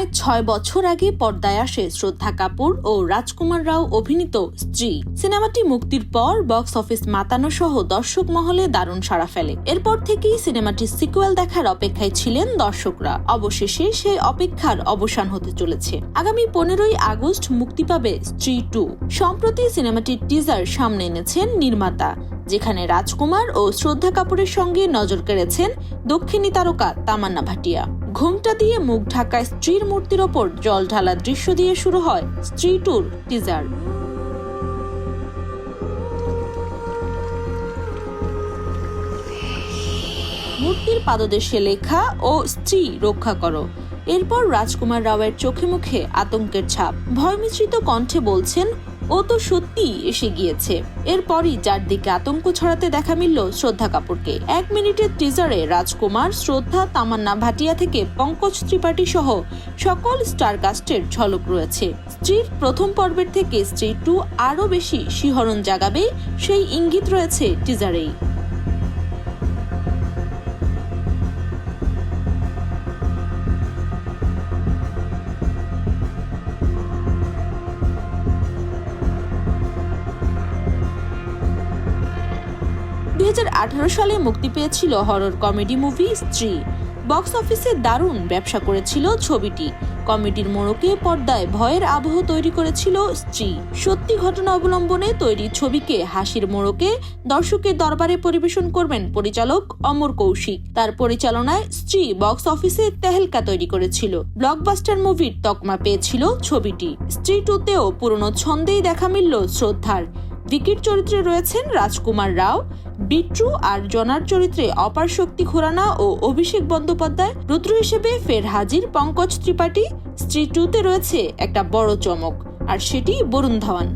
প্রায় ছয় বছর আগে পর্দায় আসে শ্রদ্ধা কাপুর ও রাজকুমার রাও অভিনীত স্ত্রী। সিনেমাটি মুক্তির পর বক্স অফিস মাতানো সহ দর্শক মহলে দারুণ সাড়া ফেলে। এরপর থেকেই সিনেমাটির সিকুয়েল দেখার অপেক্ষায় ছিলেন দর্শকরা। অবশেষে সেই অপেক্ষার অবসান হতে চলেছে। আগামী পনেরোই আগস্ট মুক্তি পাবে স্ত্রী টু সম্প্রতি সিনেমাটির টিজার সামনে এনেছেন নির্মাতা। যেখানে রাজকুমার ও শ্রদ্ধা কাপুরের সঙ্গে নজর কেড়েছেন দক্ষিণী তারকা তামান্না ভাটিয়া। ঘোমটা দিয়ে মুখ ঢাকা স্ত্রীর মূর্তির ওপর জল ঢালা দৃশ্য দিয়ে শুরু হয় স্ত্রী টুর টিজার। মূর্তির পাদদেশে লেখা ও স্ত্রী রক্ষা করো। এরপর রাজকুমার রাওয়ের চোখে মুখে আতঙ্কের ছাপ। ভয় মিশ্রিত কণ্ঠে বলছেন ও তো সত্যি এসে গিয়েছে। এরপরই চারদিকে আতঙ্ক ছড়াতে দেখা মিলল শ্রদ্ধা কাপুরকে। এক মিনিটের টিজারে রাজকুমার, শ্রদ্ধা, তামান্না ভাটিয়া থেকে পঙ্কজ ত্রিপাঠী সহ সকল স্টার কাস্টের ঝলক রয়েছে। স্ত্রীর প্রথম পর্বের থেকে স্ত্রী টু আরও বেশি শিহরণ জাগাবে সেই ইঙ্গিত রয়েছে টিজারেই সালে মুক্তি পেয়েছিল horror comedy movie Stree. Box অফিসে দারুণ ব্যবসা করেছিল ছবিটি। কমেডির মোড়কে পর্দায় ভয়ের আবহ তৈরি করেছিল স্ত্রী। সত্যি ঘটনা অবলম্বনে তৈরি ছবিকে হাসির মোড়কে দর্শকের দরবারে পরিবেশন করবেন পরিচালক অমর কৌশিক। তার পরিচালনায় স্ত্রী বক্স অফিসে তেহেলকা তৈরি করেছিল। ব্লকবাস্টার মুভির তকমা পেয়েছিল ছবিটি। স্ত্রী টুতেও পুরনো ছন্দেই দেখা মিলল শ্রদ্ধার। ভিকির চরিত্রে রয়েছেন রাজকুমার রাও বিট্রু আর জনার চরিত্রে অপার শক্তি খুরানা ও অভিষেক বন্দ্যোপাধ্যায়। রুদ্র হিসেবে ফের হাজির পঙ্কজ ত্রিপাঠী। স্ত্রী টুতে রয়েছে একটা বড় চমক, আর সেটি বরুণ ধাওয়ান।